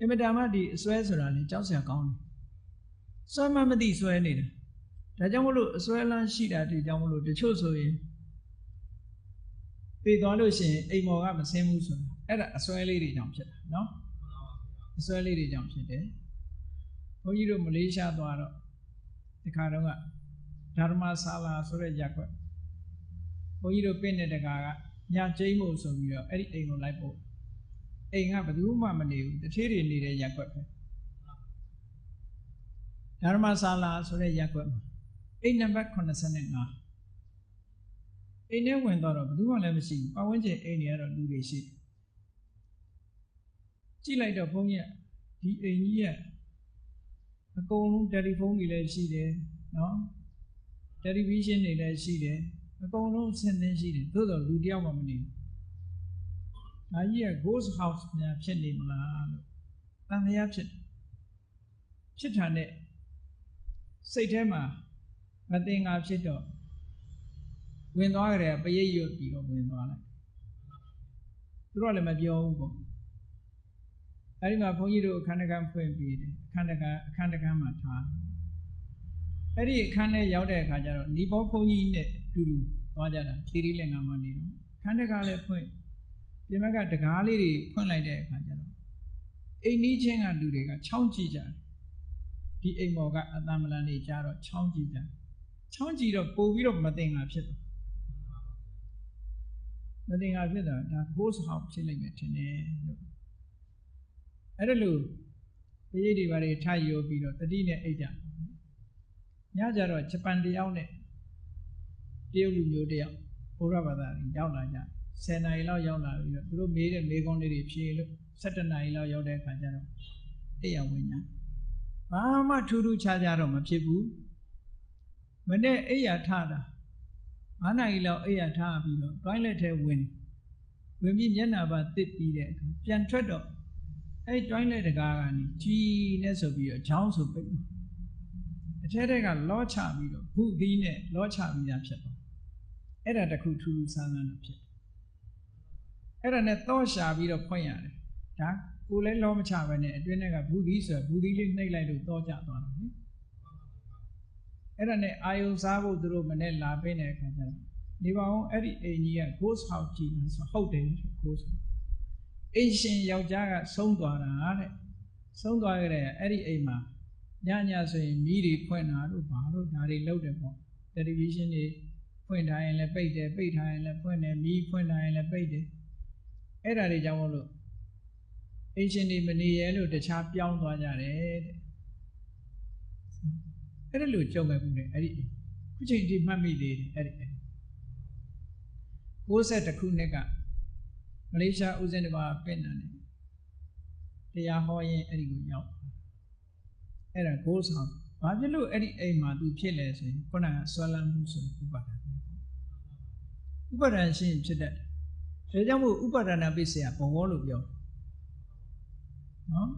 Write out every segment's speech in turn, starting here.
အင်မတန်မှဒီအစွဲဆိုတာလေကြောက်စရာကောင်းတယ်စွဲမှမသိစွဲနေတယ်ဒါကြောင့်မလို့အစွဲလန်းရှိတာဒီကြောင့်မလို့တချို့ဆိုရင်ပြေးသွားလို့ရှိရင်အိမ်မော်ကမဆင်းဘူးဆိုတာအဲ့ဒါအစွဲလေးတွေကြောင့်ဖြစ်တာနော်အစွဲလေးတွေကြောင့်ဖြစ်တယ်ဘုန်းကြီးတို့မလေးရှားသွားတော့ဒီခါတော့ကဓမ္မဆာလာဆိုတဲ့ရက်ွက်ဘုန်းကြီးတို့ပြင့်တဲ့တကာကညကျိမ့်ဖို့ဆိုပြီးတော့အဲ့ဒီအိမ်ကိုလိုက်ဖို့ အိမ်ကဘယ်သူမှမနေဘူးတထေးတွေနေတဲ့ရက်ွက်ပဲဓမ္မဆာလာဆိုတဲ့ရက်ွက်မှာအိမ်နံပါတ်85အိမ်ထဲဝင်တော့ဘယ်သူမှလည်းမရှိဘူးပတ်ဝန်းကျင်အိမ်တွေကတော့လူတွေရှိတယ်ကြည့်လိုက်တော့ဘုန်းကြီးကဒီအိမ်ကြီးကအကုန်လုံးတယ်လီဖုန်းတွေလည်းရှိတယ်နော်တယ်လီဗီရှင်းတွေလည်းရှိတယ်အကုန်လုံးဆင်းသင်းရှိတယ်သို့တော့လူတယောက်မှမနေဘူး ဒါကြီးက ghost house များဖြစ်နေမလားလို့တန်တရားဖြစ်တယ်ဖြစ်တာနဲ့စိတ်ထဲမှာမတင်ငါဖြစ်တော့ဝင်သွားကြတယ်ပရိတ်ရွတ်ပြီးတော့ဝင်သွားလိုက်သူတို့လည်းမပြောဘူးပေါ့အဲဒီမှာဘုန်းကြီးတို့အခန်းတကန်းဖွင့်ပြီးတယ်အခန်းတကန်းအခန်းတကန်းမှာထားအဲ့ဒီအခန်းထဲရောက်တဲ့အခါကျတော့ညီဘောဘုန်းကြီးနဲ့အတူတူသွားကြတာသီရိလင်္ကာမှာနေတော့အခန်းတကန်းလည်းဖွင့် ပြင်ဘက်ကတကားလေးတွေဖွင့်လိုက်တဲ့အခါကျတော့အိမ်နီးချင်းကလူတွေကချောင်းကြည့်ကြတယ်ဒီအိမ်မော်ကအတမလန်နေကြတော့ချောင်းကြည့်ကြချောင်းကြည့်တော့ပို့ပြီးတော့မတင်ငါဖြစ်တော့မတင်ငါဖြစ်တော့ဒါ ghost house ဖြစ်လိုက်မယ်ထင်တယ်လို့အဲ့ဒါလို့ပရိတ်တွေဘာတွေထားယူပြီးတော့တတိနဲ့အိတ်ကြညကြတော့ဂျပန်တယောက်နဲ့တရုတ်လူမျိုးတယောက်ဘုရားဘာသာတွေရောက်လာကြ 10နာရီလောက်ရောက်လာပြီးတော့သူတို့မေးတဲ့မေးခွန်းလေးတွေဖြေလို့17နာရီလောက်ရောက်တဲ့အခါကျတော့အိယာဝင်ညာဘာမှထူးထူးခြားခြားတော့မဖြစ်ဘူးမနေ့အိယာထတာ9နာရီလောက်အိယာထပြီးတော့ toilet ထဲဝင်ဝင်ပြီးမျက်နှာပါတစ်ပြီးတဲ့အခါပြန်ထွက်တော့အဲ့ toilet တကားကနေကြီးနဲ့ဆိုပြီးတော့ချောင်းဆိုပိတ်အထဲထဲကလောချပြီးတော့ဘုသီးနဲ့လောချပြီးသားဖြစ်သွားအဲ့ဒါတခုထူးထူးဆန်းဆန်းတော့ဖြစ် အဲ့ဒါနဲ့တော့ရှာပြီးတော့ဖွင့်ရတယ်ဒါကိုလည်းလောမချပဲနဲ့အတွင်းထဲကဘုသီးဆိုဘုသီးလေးနှိပ်လိုက်လို့တော့ကြသွားတယ်နိအဲ့ဒါနဲ့အာယုံစားဖို့သူတို့မနဲ့လာပေးတဲ့အခါကျတော့နေပါအောင်အဲ့ဒီအိမ်ကြီးက ghost house ကြီးလို့ဆိုဟုတ်တယ် ghost house အိမ်ရှင်ယောက်ျားကဆုံးသွားတာတဲ့ဆုံးသွားကြတဲ့အဲ့ဒီအိမ်မှာညညဆိုရင်မိတွေဖွင့်တာတို့ဘာတို့ဒါတွေလုပ်တယ်ပေါ့တယ်လီဗီရှင်းတွေဖွင့်ထားရင်လည်းပိတ်တယ်ပိတ်ထားရင်လည်းဖွင့်တယ်မိဖွင့်ထားရင်လည်းပိတ်တယ် အဲ့ဒါတွေကြောင့်မလို့အိမ်ရှင်တွေမနေရဲလို့တခြားပြောင်းသွားကြတယ်တဲ့အဲ့ဒါလို့ကြုံမဲ့ဘူးလေအဲ့ဒီခုချိန်ဒီမှတ်မိသေးတယ်အဲ့ဒီ60ခုနှစ်ကမလေးရှားဦးဇင်းတစ်ပါးပြင်တာနဲ့တရားဟောရင်အဲ့ဒီကိုရောက်အဲ့ဒါ goal sound ဘာဖြစ်လို့အဲ့ဒီအိမ်မှာသူဖြစ်လဲဆိုရင်ခုနကဆွဲလန်းမှုဆိုဥပါဒဏ်ဥပါဒဏ်ရှင်းဖြစ်တဲ့ ဒါကြောင့်မို့ဥပါဒနာပိစေယဘောလို့ပြောနော်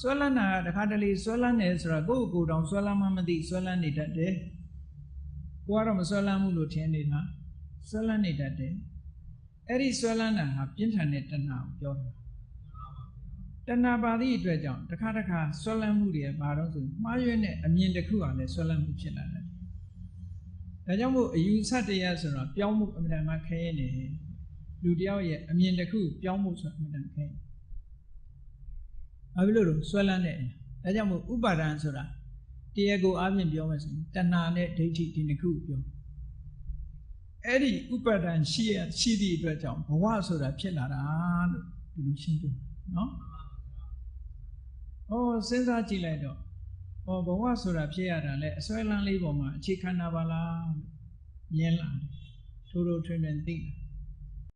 ဆွဲလန်းတာတခါတလေဆွဲလန်းတယ်ဆိုတာကိုယ့်ကိုယ်တောင်ဆွဲလန်းမှမသိဆွဲလန်းနေတတ်တယ်ကိုကတော့မဆွဲလန်းဘူးလို့ထင်နေတာဆွဲလန်းနေတတ်တယ်အဲ့ဒီဆွဲလန်းတာဟာပြင်းထန်တဲ့တဏှာကိုပြောတာတဏှာပါသည့်အတွက်ကြောင့်တစ်ခါတစ်ခါဆွဲလန်းမှုတွေဘာတော့ဆိုမှားရွံ့တဲ့အမြင်တစ်ခုဟာလည်းဆွဲလန်းမှုဖြစ်လာတယ်ဒါကြောင့်မို့အယူဆတရားဆိုတော့ပြောင်းမှုအမှန်တမ်းခဲရင်နေ လူတယောက်ရဲ့အမြင်တစ်ခုပြောင်းမှုဆိုအမှန်တမ်းခဲဘာဖြစ်လို့လဲဆွဲလန်းတဲ့ဒါကြောင့်မို့ဥပါဒံဆိုတာတရားကိုအပြင်ပြောမယ်ဆိုရင်တဏှာနဲ့ဒိဋ္ဌိဒီနှစ်ခုပြောအဲ့ဒီဥပါဒံရှိရရှိသည့်အတွက်ကြောင့်ဘဝဆိုတာဖြစ်လာတာလို့ဒီလိုရှင်းပြနော်။အော်စဉ်းစားကြည့်လိုက်တော့ဟောဘဝဆိုတာဖြစ်ရတာလဲအစွဲလန်းလေးပေါ်မှာအခြေခံတာပါလားလို့မြင်လာတယ်။ထိုးထိုးထွင်းထွင်းသိလာ